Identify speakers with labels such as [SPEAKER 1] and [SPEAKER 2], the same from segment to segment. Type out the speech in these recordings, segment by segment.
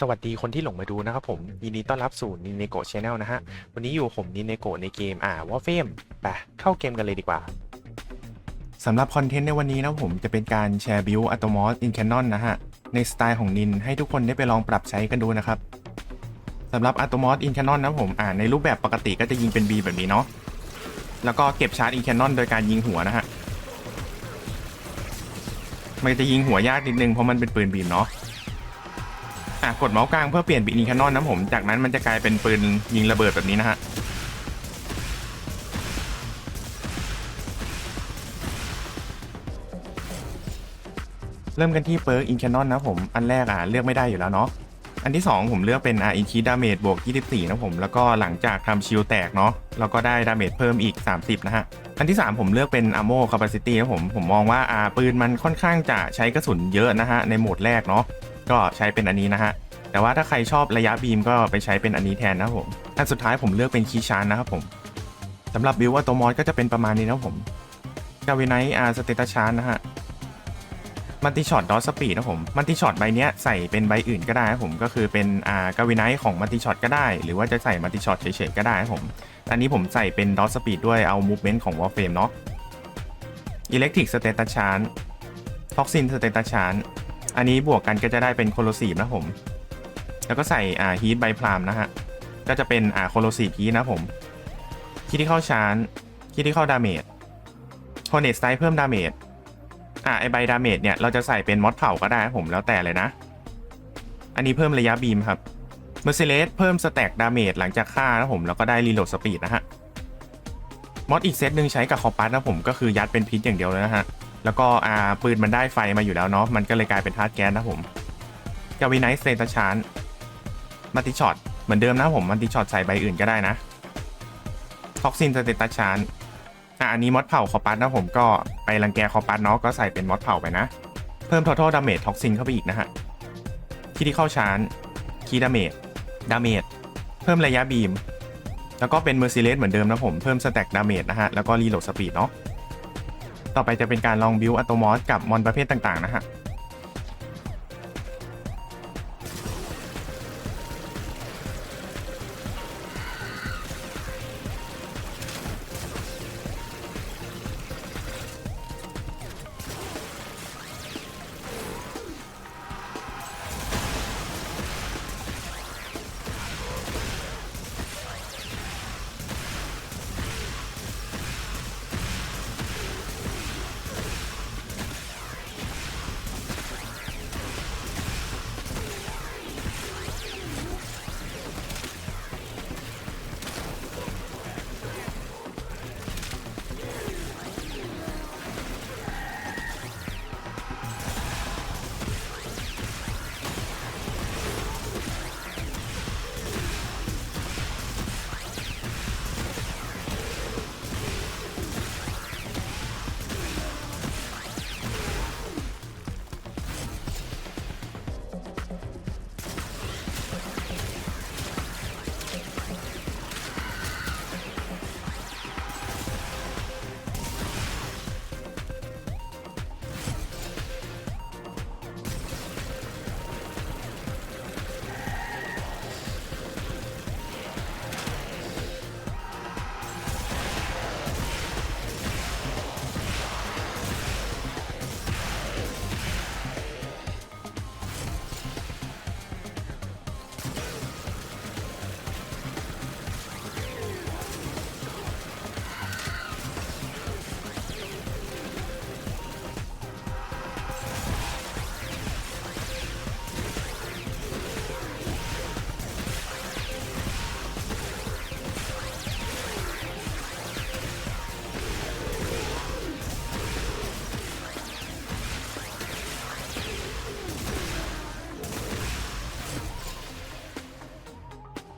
[SPEAKER 1] สวัสดีคนที่หลงมาดูนะครับผมยินดีต้อนรับสู่นินเนโกช n แนลนะฮะ วันนี้อยู่ผมนินเนโกในเกมอ่าวอเฟมไปเข้าเกมกันเลยดีกว่า
[SPEAKER 2] สำหรับคอนเทนต์ในวันนี้นะผมจะเป็นการแชร์บิวอัตโมสอินแคนนอนนะฮะ ในสไตล์ของนินให้ทุกคนได้ไปลองปรับใช้กันดูนะครับสำหรับอัตโมสอินแคนนอนนะผมอ่าในรูปแบบปกติก็จะยิงเป็น B แบบนี้เนาะแล้วก็เก็บชาร์จอินแคนนอนโดยการยิงหัวนะฮะมันจะยิงหัวยากนิดนึงเพราะมันเป็นปืนบีมเนาะ อะกดเมาส์กลางเพื่อเปลี่ยนเป็นอินคนนอนนะผม จากนั้นมันจะกลายเป็นปืนยิงระเบิดแบบนี้นะฮะเริ่มกันที่เปิร์กอินคนนอนนะผม อันแรกอะเลือกไม่ได้อยู่แล้วเนาะอันที่ 2 ผมเลือกเป็นอ่าอินคีดาเมจบวก 24 นะผม แล้วก็หลังจากทำชิลแตกเนาะแล้วก็ได้ดาเมจเพิ่มอีก 30 นะฮะ อันที่ 3 ผมเลือกเป็นอ m โมคาปาซิตี้นะผม ผมมองว่าอ่าปืนมันค่อนข้างจะใช้กระสุนเยอะนะฮะ ในโหมดแรกเนาะ ก็ใช้เป็นอันนี้นะฮะแต่ว่าถ้าใครชอบระยะบีมก็ไปใช้เป็นอันนี้แทนนะครับผมอันสุดท้ายผมเลือกเป็นคีชานนะครับผมสำหรับบิวว่าตัวมอสก็จะเป็นประมาณนี้นะครับผมกาวิไนอาร์สเตตัชานนะฮะมันติช็อตดอสปีดนะผมมันติช็อตใบเนี้ยใส่เป็นใบอื่นก็ได้นะผมก็คือเป็นอ่ากาวิไนของมันติช็อตก็ได้ หรือว่าจะใส่มันติช็อตเฉยๆก็ได้นะผมอันนี้ผมใส่เป็นดอสปีดด้วยเอามูฟเมนต์ของวอลเฟมเนาะอิเล็กทริกสเตตัสชานท็อกซินสเตตัสชาน อันนี้บวกกันก็จะได้เป็นโคโลซีฟนะผม แล้วก็ใส่อ่าฮีทใบพรามนะฮะ ก็จะเป็นอ่าโคโลซีฟฮีทนะผมคิดที่เข้าชานคิดที่เข้าดาเมจโทเนตสไตเพิ่มดาเมจอะไอใบดาเมจเนี่ยเราจะใส่เป็นมอดเผาก็ได้ผมแล้วแต่เลยนะ อันนี้เพิ่มระยะบีมครับเมอร์เซเลสเพิ่มสแต็กดาเมจหลังจากฆ่านะผมแล้วก็ได้รีโหลดสปีดนะฮะมอดอีกเซตหนึ่งใช้กับคอปัสนะผมก็คือยัดเป็นพิษอย่างเดียวเลยนะฮะ แล้วก็อ่าปืนมันได้ไฟมาอยู่แล้วเนาะมันก็เลยกลายเป็นธาตุแก๊สนะผมกาวิไนส์เซตชานมัลติช็อตเหมือนเดิมนะผมมัลติช็อตใส่ใบอื่นก็ได้นะท็อกซินสเตตัชานอะอันนี้มอดเผาคอปัสนะผมก็ไปรังแกคอปัสเนาะก็ใส่เป็นมอดเผาไปนะ เพิ่ม total damage toxin เข้าไปอีกนะฮะคีที่เข้าชานคีดาเมจดาเมจเพิ่มระยะบีม แล้วก็เป็น merciless เหมือนเดิมนะผมเพิ่ม stack damage นะฮะแล้วก็ reload speed เนาะ ต่อไปจะเป็นการลองบิวอัตโมอสกับมอนประเภทต่างๆนะฮะ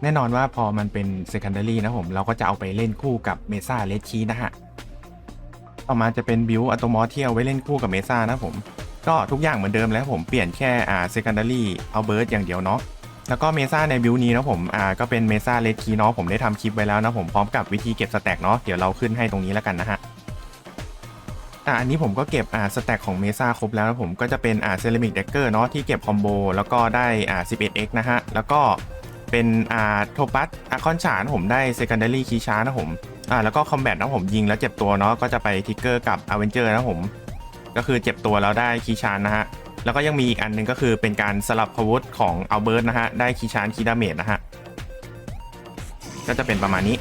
[SPEAKER 2] แน่นอนว่าพอมันเป็น secondary นะผมเราก็จะเอาไปเล่นคู่กับเมซ่าเลชีนะฮะ ต่อมาจะเป็นบิวอัตโมอสที่เอาไว้เล่นคู่กับเมซ่านะผม ก็ทุกอย่างเหมือนเดิมแล้วผมเปลี่ยนแค่อ่า secondary เอาเบิร์ดอย่างเดียวเนาะแล้วก็เมซ่าในบิวนี้นะผมอ่าก็เป็นเมซ่าเลชีเนาะผมได้ทำคลิปไว้แล้วนะผมพร้อมกับวิธีเก็บสแต็กเนาะเดี๋ยวเราขึ้นให้ตรงนี้แล้วกันนะฮะอะอันนี้ผมก็เก็บอ่าสแต็กของเมซ่าครบแล้วนะผมก็จะเป็นอ่าเซรามิกเดกเกอร์เนาะที่เก็บคอมโบแล้วก็ได้อ่า 11x นะฮะแล้วก็ เป็นอ่าโทปัสอาคอนชานะผมได้เซคันดารีคีชานะผมอ่าแล้วก็คอมแบทนะผมยิงแล้วเจ็บตัวเนาะก็จะไปทิกเกอร์กับอเวนเจอร์นะผม ก็คือเจ็บตัวแล้วได้คีชานนะฮะแล้วก็ยังมีอีกอันหนึงก็คือเป็นการสลับพาวุธของอัลเบิร์ตนะฮะได้คีชานคีดาเมจนะฮะก็จะเป็นประมาณนี้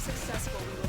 [SPEAKER 3] successful we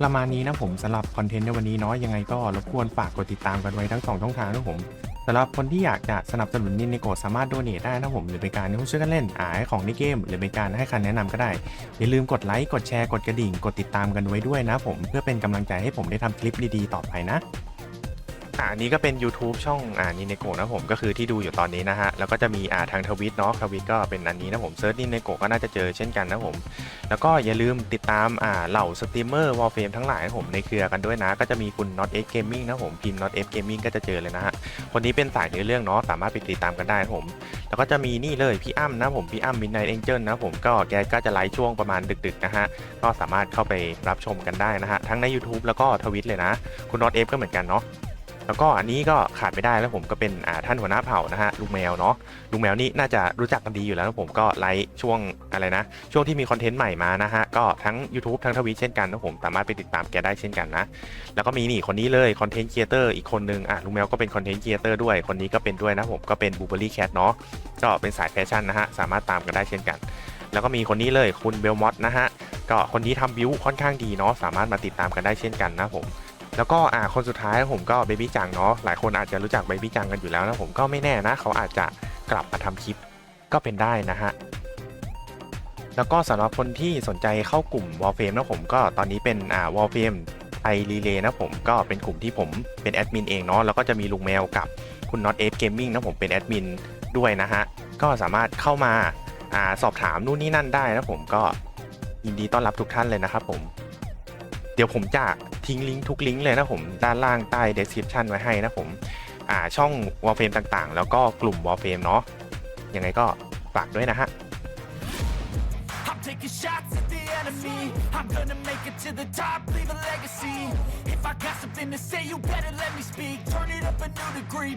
[SPEAKER 4] ประมาณนี้นะผมสำหรับคอนเทนต์ในวันนี้เนาะยังไงก็รบกวนฝากกดติดตามกันไว้ทั้งสองช่องทางนะผมสำหรับคนที่อยากจะสนับสนุนนินในโกสามารถโดเนทได้นะผมหรือเป็นการช่วยกันเล่นอ่าให้ของในเกม หรือเป็นการให้คำแนะนำก็ได้ อย่าลืมกดไลค์กดแชร์กดกระดิ่ง กดติดตามกันไว้ด้วยนะผมเพื่อเป็นกำลังใจให้ผมได้ทำคลิปดีๆต่อไปนะ
[SPEAKER 2] อ่าอันนี้ก็เป็น YouTube ช่องอ่านินเนโกะนะผมก็คือที่ดูอยู่ตอนนี้นะฮะ แล้วก็จะมีอ่าทางทวิตเนาะทวิตก็เป็นอันนี้นะผมเซิร์ชนินเนโกะก็น่าจะเจอเช่นกันนะผม แล้วก็อย่าลืมติดตามอ่าเหล่าสตรีมเมอร์วอลเฟมทั้งหลายนะผมในเครือกันด้วยนะ ก็จะมีคุณ Not X Gaming นะผมพิมพ์ Not X Gaming ก็จะเจอเลยนะฮะ คนนี้เป็นสายเนื้อเรื่องเนาะสามารถไปติดตามกันได้นะผม แล้วก็จะมีนี่เลยพี่อ้ำนะผมพี่อ้ำ Midnight Angel นะผมก็แกก็จะไลฟ์ช่วงประมาณดึกๆนะฮะก็สามารถเข้าไปรับชมกันได้นะฮะทั้งใน YouTube แล้วก็ทวิตเลยนะ คุณ Not F ก็เหมือนกันเนาะ แล้วก็อันนี้ก็ขาดไม่ได้แล้วผมก็เป็นอ่าท่านหัวหน้าเผ่านะฮะลุงแมวเนาะลุงแมวนี่น่าจะรู้จักกันดีอยู่แล้วนะผมก็ไลฟ์ช่วงอะไรนะ ช่วงที่มีคอนเทนต์ใหม่มานะฮะก็ทั้ง YouTube ทั้งทวิตเช่นกันนะผมสามารถไปติดตามแกได้เช่นกันนะ แล้วก็มีนี่คนนี้เลยคอนเทนต์ครีเอเตอร์อีกคนนึงอะลุงแมวก็เป็นคอนเทนต์ครีเอเตอร์ด้วยคนนี้ก็เป็นด้วยนะผมก็เป็นบูเบอรี่แคทเนาะก็เป็นสายแฟชั่นนะฮะสามารถตามกันได้เช่นกัน แล้วก็มีคนนี้เลยคุณเบลมอสนะฮะก็คนนี้ทำบิวค่อนข้างดีเนาะสามารถมาติดตามกันได้เช่นกันนะผม แล้วก็อ่าคนสุดท้ายผมก็เบบี้จังเนาะหลายคนอาจจะรู้จักเบบี้จังกันอยู่แล้วนะผมก็ไม่แน่นะ เขาอาจจะกลับมาทำคลิปก็เป็นได้นะฮะแล้วก็สำหรับคนที่สนใจเข้ากลุ่ม w a r f r a m e นะผมก็ตอนนี้เป็นอ่า w a r f r a m e ไอรีเลย์นะผมก็เป็นกลุ่มที่ผมเป็นแอดมินเองเนาะแล้วก็จะมีลุงแมวกับคุณ Not F Gaming นะผมเป็นแอดมินด้วยนะฮะก็สามารถเข้ามาอ่าสอบถามนู่นนี่นั่นได้นะผมก็ยินดีต้อนรับทุกท่านเลยนะครับผม เดี๋ยวผมจะทิ้งลิงก์ทุกลิงก์เลยนะผมด้านล่างใต้ description ไว้ให้นะผมอ่าช่อง Warframe ต่างๆ แล้วก็กลุ่ม Warframe เนาะยังไงก็ฝากด้วยนะฮะ
[SPEAKER 5] I'm taking shots at the enemy. I'm gonna make it to the top, leave a legacy. If I got something to say, you better let me speak. Turn it up a new degree.